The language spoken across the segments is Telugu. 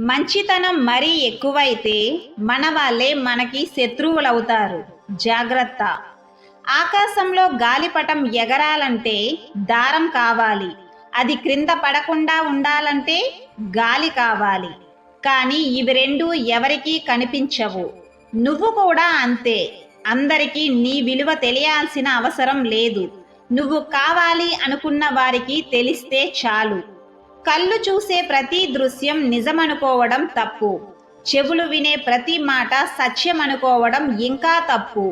మంచితనం మరీ ఎక్కువైతే మన వాళ్ళే మనకి శత్రువులవుతారు. జాగ్రత్త. ఆకాశంలో గాలిపటం ఎగరాలంటే దారం కావాలి. అది క్రింద పడకుండా ఉండాలంటే గాలి కావాలి. కానీ ఇవి రెండు ఎవరికీ కనిపించవు. నువ్వు కూడా అంతే. అందరికీ నీ విలువ తెలియాల్సిన అవసరం లేదు. నువ్వు కావాలి అనుకున్న వారికి తెలిస్తే చాలు. కళ్ళు చూసే ప్రతి దృశ్యం నిజమనుకోవడం తప్పు. చెవులు వినే ప్రతి మాట సత్యం అనుకోవడం ఇంకా తప్పు.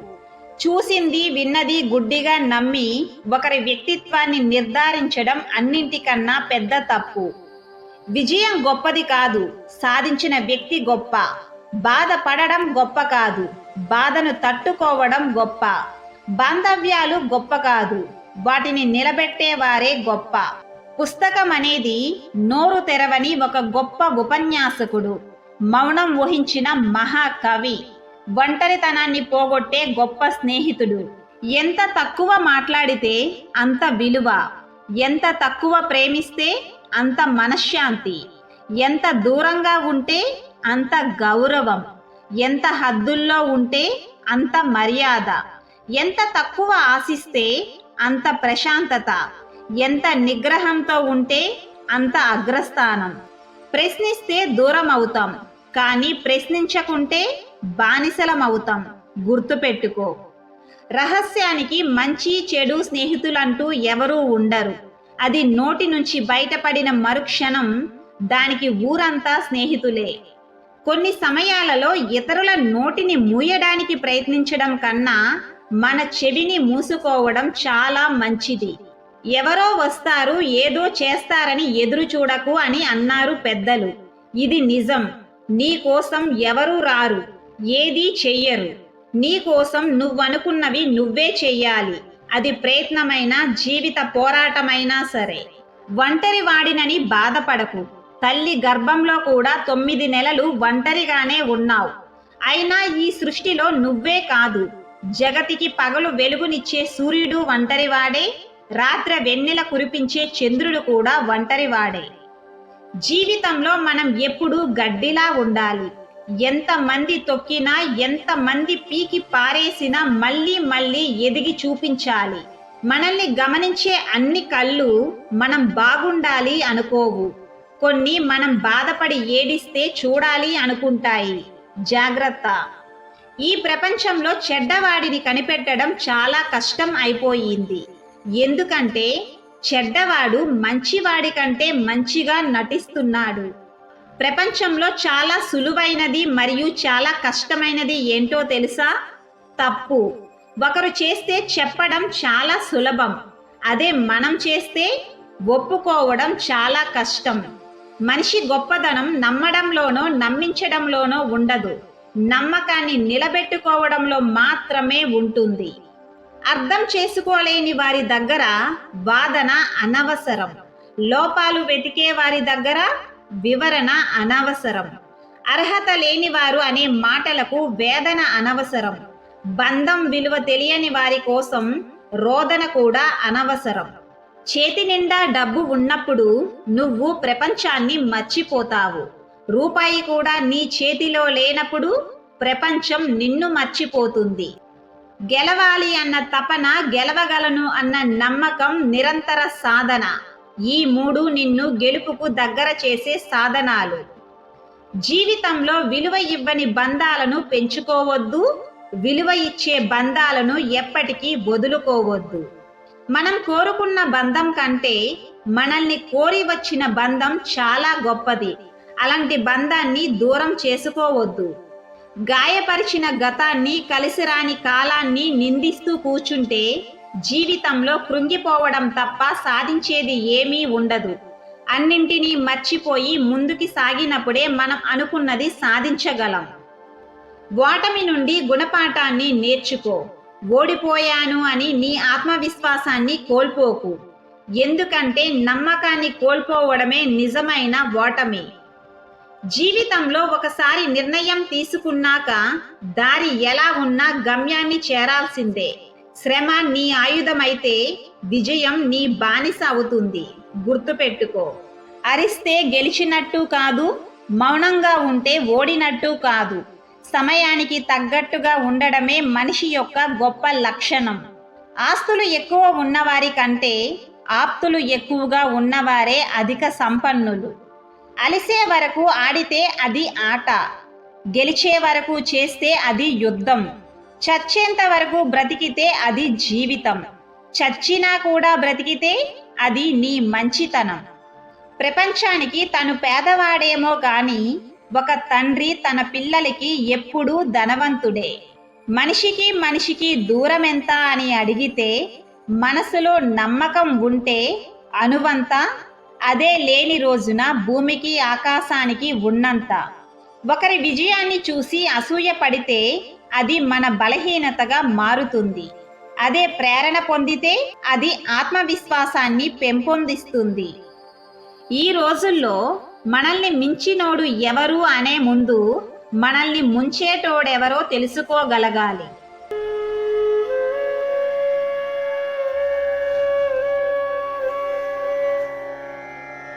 చూసింది విన్నది గుడ్డిగా నమ్మి ఒకరి వ్యక్తిత్వాన్ని నిర్ధారించడం అన్నింటికన్నా పెద్ద తప్పు. విజయం గొప్పది కాదు సాధించిన వ్యక్తి గొప్ప. బాధపడడం గొప్ప కాదు బాధను తట్టుకోవడం గొప్ప. బాంధవ్యాలు గొప్ప కాదు వాటిని నిలబెట్టేవారే గొప్ప. పుస్తకం అనేది నోరు తెరవని ఒక గొప్ప ఉపన్యాసకుడు. మౌనం వహించిన మహాకవి. ఒంటరితనాన్ని పోగొట్టే గొప్ప స్నేహితుడు. ఎంత తక్కువ మాట్లాడితే అంత విలువ. ఎంత తక్కువ ప్రేమిస్తే అంత మనశ్శాంతి. ఎంత దూరంగా ఉంటే అంత గౌరవం. ఎంత హద్దుల్లో ఉంటే అంత మర్యాద. ఎంత తక్కువ ఆశిస్తే అంత ప్రశాంతత. ఎంత నిగ్రహంతో ఉంటే అంత అగ్రస్థానం. ప్రశ్నిస్తే దూరం అవుతాం కానీ ప్రశ్నించకుంటే బానిసలం అవుతాం గుర్తుపెట్టుకో రహస్యానికి మంచి చెడు స్నేహితులంటూ ఎవరూ ఉండరు. అది నోటి నుంచి బయటపడిన మరుక్షణం దానికి ఊరంతా స్నేహితులే. కొన్ని సమయాలలో ఇతరుల నోటిని మూయడానికి ప్రయత్నించడం కన్నా మన చెవిని మూసుకోవడం చాలా మంచిది. ఎవరో వస్తారు ఏదో చేస్తారని ఎదురు చూడకు అని అన్నారు పెద్దలు. ఇది నిజం. నీ కోసం ఎవరూ రారు. ఏదీ చెయ్యరు. నీ కోసం నువ్వనుకున్నవి నువ్వే చెయ్యాలి. అది ప్రయత్నమైన జీవిత పోరాటమైనా సరే. ఒంటరి వాడినని బాధపడకు. తల్లి గర్భంలో కూడా తొమ్మిది నెలలు ఒంటరిగానే ఉన్నావు. అయినా ఈ సృష్టిలో నువ్వే కాదు. జగతికి పగలు వెలుగునిచ్చే సూర్యుడు ఒంటరివాడే? రాత్ర వెన్నెల కురిపించే చంద్రుడు కూడా ఒంటరివాడే. జీవితంలో మనం ఎప్పుడూ గడ్డిలా ఉండాలి. ఎంతమంది తొక్కినా ఎంతమంది పీకి పారేసినా మళ్ళీ మళ్ళీ ఎదిగి చూపించాలి. మనల్ని గమనించే అన్ని కళ్ళు మనం బాగుండాలి అనుకోవు. కొన్ని మనం బాధపడి ఏడిస్తే చూడాలి అనుకుంటాయి. జాగ్రత్త. ఈ ప్రపంచంలో చెడ్డవాడిని కనిపెట్టడం చాలా కష్టం అయిపోయింది. ఎందుకంటే చెడ్డవాడు మంచివాడి కంటే మంచిగా నటిస్తున్నాడు. ప్రపంచంలో చాలా సులువైనది మరియు చాలా కష్టమైనది ఏంటో తెలుసా? తప్పు. ఒకరు చేస్తే చెప్పడం చాలా సులభం. అదే మనం చేస్తే ఒప్పుకోవడం చాలా కష్టం. మనిషి గొప్పదనం నమ్మడంలోనో నమ్మించడంలోనో ఉండదు. నమ్మకాన్ని నిలబెట్టుకోవడంలో మాత్రమే ఉంటుంది. అర్థం చేసుకోలేని వారి దగ్గర వాదన అనవసరం. లోపాలు వెతికే వారి దగ్గర వివరణ అనవసరం. అర్హత లేని వారు అనే మాటలకు వేదన అనవసరం. బంధం విలువ తెలియని వారి కోసం రోదన కూడా అనవసరం. చేతి నిండా డబ్బు ఉన్నప్పుడు నువ్వు ప్రపంచాన్ని మర్చిపోతావు. రూపాయి కూడా నీ చేతిలో లేనప్పుడు ప్రపంచం నిన్ను మర్చిపోతుంది. గెలవాలి అన్న తపన గెలవగలను అన్న నమ్మకం నిరంతర సాధన. ఈ మూడు నిన్ను గెలుపుకు దగ్గర చేసే సాధనాలు. జీవితంలో విలువ ఇవ్వని బంధాలను పెంచుకోవద్దు. విలువ ఇచ్చే బంధాలను ఎప్పటికీ వదులుకోవద్దు. మనం కోరుకున్న బంధం కంటే మనల్ని కోరి వచ్చిన బంధం చాలా గొప్పది. అలాంటి బంధాన్ని దూరం చేసుకోవద్దు. గాయపరిచిన గతాన్ని కలిసిరాని కాలాన్ని నిందిస్తూ కూర్చుంటే జీవితంలో కృంగిపోవడం తప్ప సాధించేది ఏమీ ఉండదు. అన్నింటినీ మర్చిపోయి ముందుకి సాగినప్పుడే మనం అనుకున్నది సాధించగలం. ఓటమి నుండి గుణపాఠాన్ని నేర్చుకో. ఓడిపోయాను అని నీ ఆత్మవిశ్వాసాన్ని కోల్పోకు. ఎందుకంటే నమ్మకాన్ని కోల్పోవడమే నిజమైన ఓటమి. జీవితంలో ఒకసారి నిర్ణయం తీసుకున్నాక దారి ఎలా ఉన్నా గమ్యాన్ని చేరాల్సిందే. శ్రమ నీ ఆయుధమైతే విజయం నీ బానిస అవుతుంది. గుర్తుపెట్టుకో. అరిస్తే గెలిచినట్టు కాదు మౌనంగా ఉంటే ఓడినట్టు కాదు. సమయానికి తగ్గట్టుగా ఉండడమే మనిషి యొక్క గొప్ప లక్షణం. ఆస్తులు ఎక్కువ ఉన్నవారి కంటే ఆప్తులు ఎక్కువగా ఉన్నవారే అధిక సంపన్నులు. అలిసే వరకు ఆడితే అది ఆట. గెలిచే వరకు చేస్తే అది యుద్ధం. చచ్చేంత వరకు బ్రతికితే అది జీవితం. చచ్చినా కూడా బ్రతికితే అది నీ మంచితనం. ప్రపంచానికి తను పేదవాడేమో గాని ఒక తండ్రి తన పిల్లలకి ఎప్పుడూ ధనవంతుడే. మనిషికి మనిషికి దూరం ఎంత అని అడిగితే మనసులో నమ్మకం ఉంటే అనువంతా అదే లేని రోజున భూమికి ఆకాశానికి ఉన్నంత. ఒకరి విజయాన్ని చూసి అసూయ పడితే అది మన బలహీనతగా మారుతుంది. అదే ప్రేరణ పొందితే అది ఆత్మవిశ్వాసాన్ని పెంపొందిస్తుంది. ఈ రోజుల్లో మనల్ని మించినోడు ఎవరు అనే ముందు మనల్ని ముంచేటోడెవరో తెలుసుకోగలగాలి.